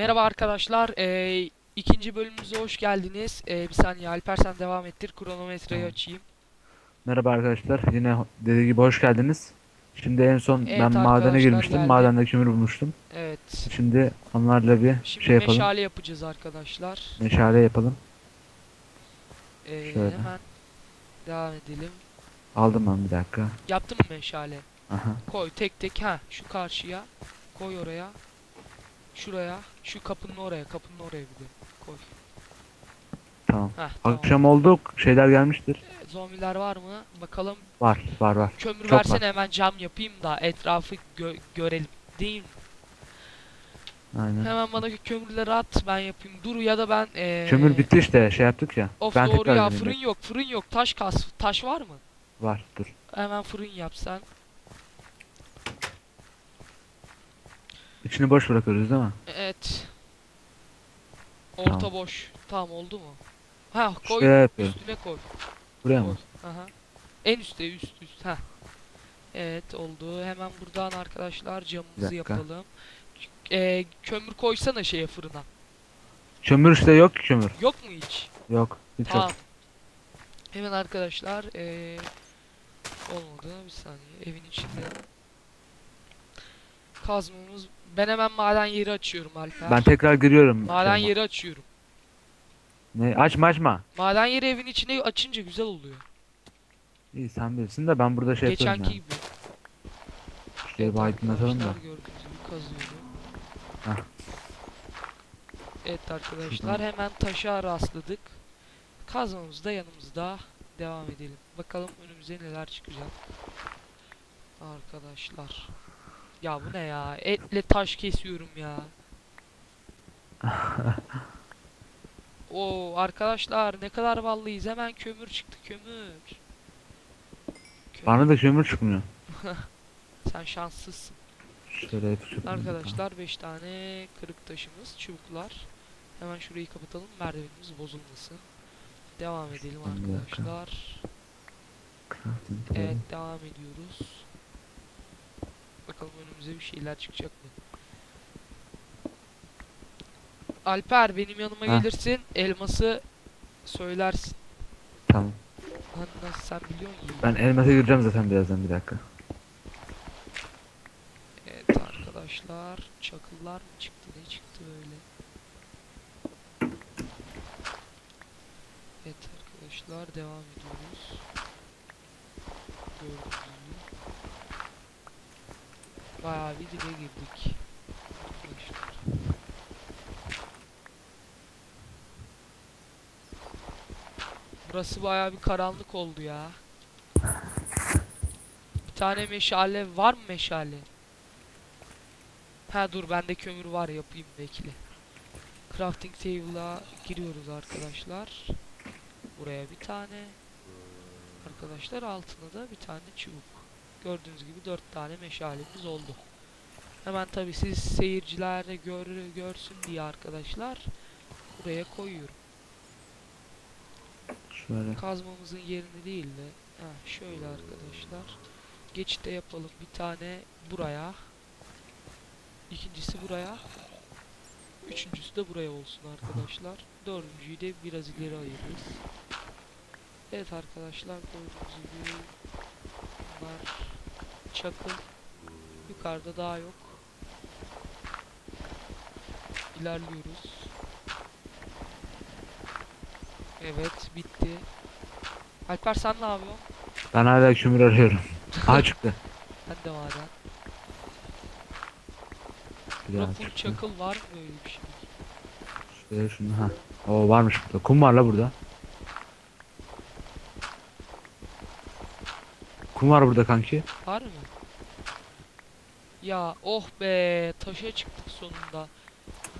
Merhaba arkadaşlar. Ee, ikinci bölümümüze hoş geldiniz. Ee, bir saniye Alper sen devam ettir. Kronometreyi açayım. Merhaba arkadaşlar. Yine dediği gibi hoş geldiniz. Şimdi en son Evet ben madene arkadaşlar, girmiştim. geldi. Madende kömür bulmuştum. Evet. Şimdi onlarla bir Şimdi şey yapalım. meşale yapacağız arkadaşlar. Meşale yapalım. Ee, Şöyle. hemen devam edelim. Aldım ben bir dakika. Yaptın mı meşale? Aha. Koy tek tek ha şu karşıya. Koy oraya. Şuraya. Şu kapının oraya. Kapının oraya bir de. Koy. Tamam. Heh, tamam. Akşam olduk. Şeyler gelmiştir. Zombiler var mı? Bakalım. Var, var, var. Kömür Çok versene var. hemen cam yapayım da etrafı gö- görelim. Değil mi? Aynen. Hemen bana kömürleri at ben yapayım. Dur ya da ben eee Kömür bitti işte. Şey yaptık ya. Of ben doğru ya fırın yok fırın yok taş kas taş var mı? Var. Dur. Hemen fırın yap sen. İçini boş bırakıyoruz değil mi? Evet. Orta Tamam. boş. Tamam oldu mu? Ha koy Şuraya yapıyorum. üstüne koy. Buraya mı? Aha. En üstte üst üst ha. Evet oldu. Hemen buradan arkadaşlar camımızı dakika. yapalım. Eee kömür koysana şeye fırına. Kömür işte yok ki kömür. Yok mu hiç? Yok. Hiç Tamam. yok. Hemen arkadaşlar eee olmadı bir saniye evin içinde kazmamız ben hemen maden yeri açıyorum Alper. Ben tekrar giriyorum. maden yeri açıyorum. Ne? Açma açma. Maden yeri evin içine açınca güzel oluyor. İyi sen bilirsin de ben burada şey yapıyorum Geçenki ya. gibi. Şurayı bir aydınlatalım da. arkadaşlar gördüğünüz gibi kazıyorum. Hah. Evet arkadaşlar hemen taşa rastladık. Kazmamız da yanımızda. Devam edelim. Bakalım önümüze neler çıkacak. Arkadaşlar. Ya bu ne ya? Etle taş kesiyorum ya. Oo arkadaşlar ne kadar vallıyız. Hemen kömür çıktı kömür. Kömür. Bana da kömür çıkmıyor. Sen şanslısın. Şöyle. Arkadaşlar 5 tane kırık taşımız, çubuklar. Hemen şurayı kapatalım, merdivenimiz bozulmasın. Devam edelim arkadaşlar. Evet, devam ediyoruz. Bakalım önümüze bir şeyler çıkacak mı? Alper benim yanıma Heh. gelirsin, elması söylersin. Tamam. Lan nasıl sen biliyor musun? Ben elmasa gireceğim zaten birazdan bir dakika. Evet arkadaşlar, çakıllar mı çıktı, ne çıktı böyle? Evet arkadaşlar, devam ediyoruz. Gördüğünüz. Bayağı bir dibe girdik. Burası bayağı bir karanlık oldu ya. Bir tane meşale var mı meşale? Ha dur bende kömür var yapayım bekle. Crafting table'a giriyoruz arkadaşlar. Buraya bir tane. Arkadaşlar altına da bir tane çubuk. Gördüğünüz gibi dört tane meşalemiz oldu. Hemen tabi siz seyirciler de gör, görsün diye arkadaşlar buraya koyuyorum. Şöyle. Kazmamızın yerini değil de heh, şöyle arkadaşlar. Geçitte yapalım bir tane buraya. İkincisi buraya. Üçüncüsü de buraya olsun arkadaşlar. Dördüncüyü de biraz ileri ayırırız. Evet arkadaşlar gördüğünüz gibi bunlar çakıl. Yukarıda daha yok. İlerliyoruz. Evet bitti. Alper sen ne yapıyorsun? Ben hala kömür arıyorum. Aa çıktı. Ben de maden. Burada daha full çıktı. çakıl var mı böyle bir şey? Şöyle şunu ha. Oo varmış burada. Kum var la burada. Kum var burada kanki. Var mı? Ya oh be taşa çıktık sonunda.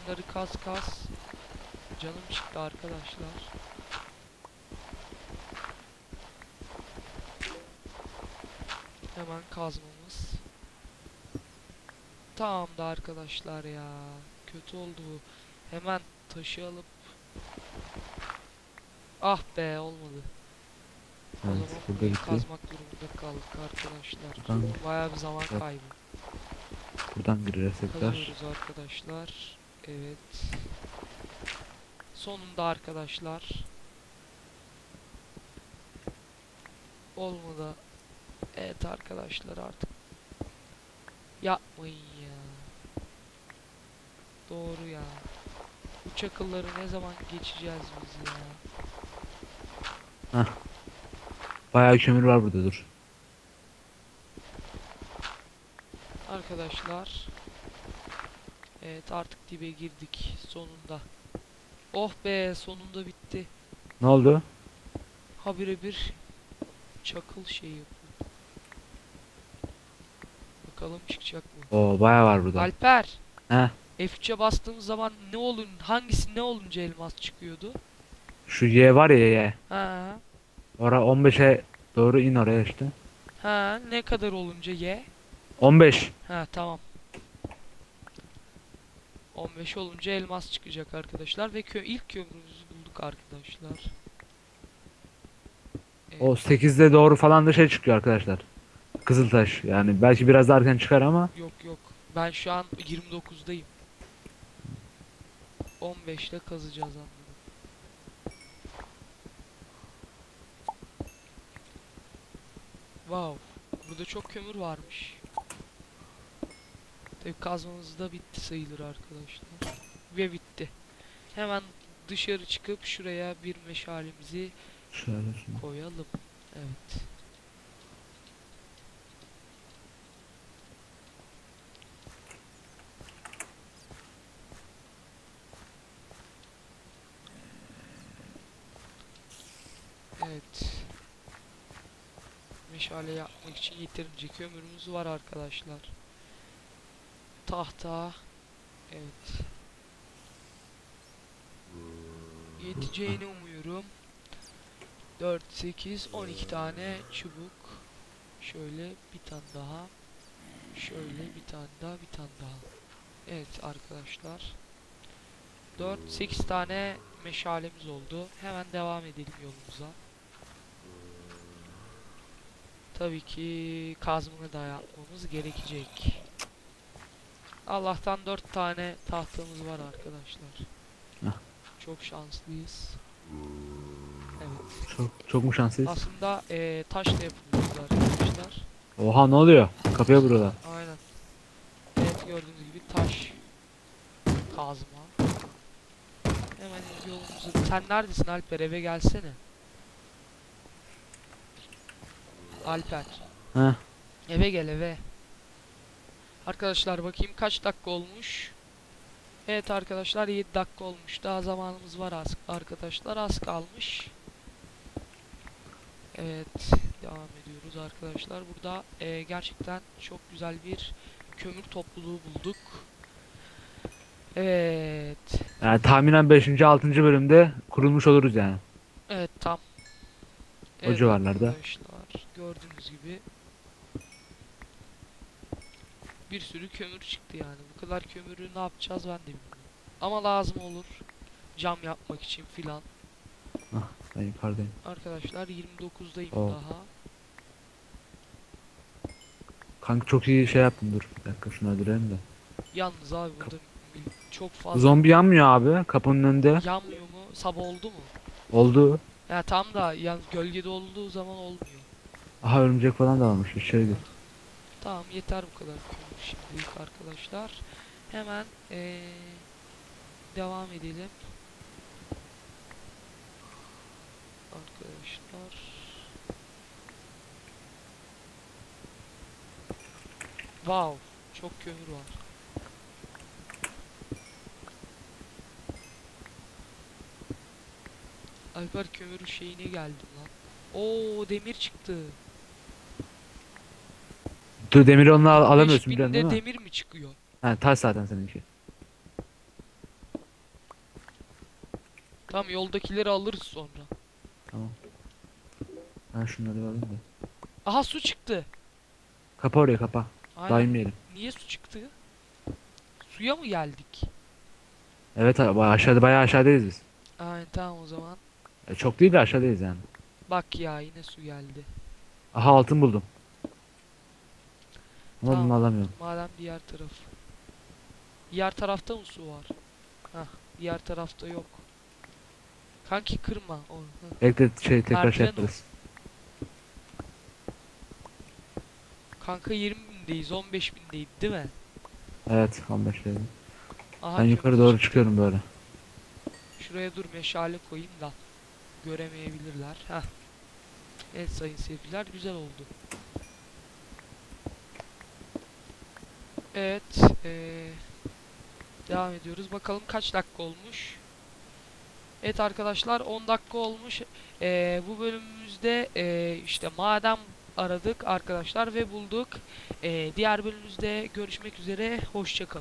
Bunları kas kas. Canım çıktı arkadaşlar. Hemen kazmamız. Tamam da arkadaşlar ya. Kötü oldu bu. Hemen taşı alıp Ah be olmadı. O Evet zaman burada burayı kazmak durumunda kaldık arkadaşlar. Buradan, Bayağı bir zaman Evet. kaybı. buradan gireceğiz tekrar. Kazıyoruz arkadaşlar. Evet. Sonunda arkadaşlar. Olmadı. Evet arkadaşlar artık. Yapmayın ya. Doğru ya. Bu çakılları ne zaman geçeceğiz biz ya? Bayağı kömür var burada dur. Arkadaşlar. Evet artık dibe girdik sonunda. Oh be sonunda bitti. Ne oldu? Habire bir çakıl şeyi yapıyor. Bakalım çıkacak mı? Oo bayağı var burada. Alper. He. F3'e bastığımız zaman ne olun hangisi ne olunca elmas çıkıyordu? Şu Y var ya Y. Ha. Ora 15'e doğru in oraya işte. Ha ne kadar olunca Y? 15. Ha tamam. 15 olunca elmas çıkacak arkadaşlar ve kö ilk kömürümüzü bulduk arkadaşlar. Evet. O 8'de doğru falan da şey çıkıyor arkadaşlar. Kızıltaş yani belki biraz daha erken çıkar ama Yok yok. Ben şu an 29'dayım. 15'te kazacağız anladım. Wow. Burada çok kömür varmış. Tabii kazmamız da bitti sayılır arkadaşlar. Ve bitti. Hemen dışarı çıkıp şuraya bir şunu. koyalım. Evet. Meşale yapmak için yeterince kömürümüz var arkadaşlar. Tahta. Evet. Yeteceğini umuyorum. 4, 8, 12 tane çubuk. Şöyle bir tane daha. Şöyle bir tane daha, bir tane daha. Evet arkadaşlar. 4, 8 tane meşalemiz oldu. Hemen devam edelim yolumuza. Tabii ki kazmanı da yapmamız gerekecek. Allah'tan 4 tane tahtamız var arkadaşlar. Hah. Çok şanslıyız. Evet. Çok, çok mu şanslıyız? Aslında eee taş da yapıyoruz arkadaşlar. Oha ne oluyor? Kapıya burada. Aynen. Evet gördüğünüz gibi taş kazma. Hemen yolumuzu... Sen neredesin Alper? Eve gelsene. Alper. Heh. Eve gel eve. Arkadaşlar bakayım kaç dakika olmuş. Evet arkadaşlar 7 dakika olmuş. Daha zamanımız var az arkadaşlar. Az kalmış. Evet devam ediyoruz arkadaşlar. Burada eee, gerçekten çok güzel bir kömür topluluğu bulduk. Evet. Yani tahminen 5. 6. bölümde kurulmuş oluruz yani. Evet tam. O civarlarda. Arkadaşlar gördüğünüz gibi bir sürü kömür çıktı yani. Bu kadar kömürü ne yapacağız ben de bilmiyorum. Ama lazım olur. Cam yapmak için filan. Ben yukarıdayım. Arkadaşlar 29'dayım Oo. daha. Kanka çok iyi şey yaptın dur. Bir dakika şunu öldürelim de. Yalnız abi burada çok fazla Zombi yanmıyor abi kapının önünde. yanmıyor mu? Sabah oldu mu? Oldu. Ya tam da yani gölgede olduğu zaman olmuyor. Aha örümcek falan da varmış içeri gir. Tamam yeter bu kadar şimdilik arkadaşlar. Hemen eee, devam edelim. Arkadaşlar. Wow, çok kömür var. Alper kömür şeyine geldim lan. Oo demir çıktı. Dur demiri onunla al alamıyorsun 5000'de biliyorsun değil mi? demir mi çıkıyor? Ha taş zaten seninki. Tamam yoldakileri alırız sonra. Tamam. Ben şunları alayım da. Aha su çıktı. Kapa oraya kapa. Aynen. İnmeyelim. Niye su çıktı? Suya mı geldik? Evet abi, aşağıda bayağı aşağıdayız biz. Aynen tamam o zaman. E, çok değil de aşağıdayız yani. Bak ya yine su geldi. Aha altın buldum. Ama Tamam. bunu alamıyorum. Madem diğer taraf. Diğer tarafta mı su var? Hah, diğer tarafta yok. Kanki kırma. O, hı. Bekle şey tekrar Merdiven şey yaparız. Kanka 20 bindeyiz, 15 bindeydi değil mi? Evet 15 dedim. Aha, Ben yukarı doğru çıktı. çıkıyorum böyle. Şuraya dur meşale koyayım da göremeyebilirler. Heh. Evet sayın seyirciler güzel oldu. Evet. eee, devam ediyoruz. Bakalım kaç dakika olmuş. Evet arkadaşlar 10 dakika olmuş. Eee, bu bölümümüzde eee, işte maden aradık arkadaşlar ve bulduk. Eee, diğer bölümümüzde görüşmek üzere. Hoşçakalın.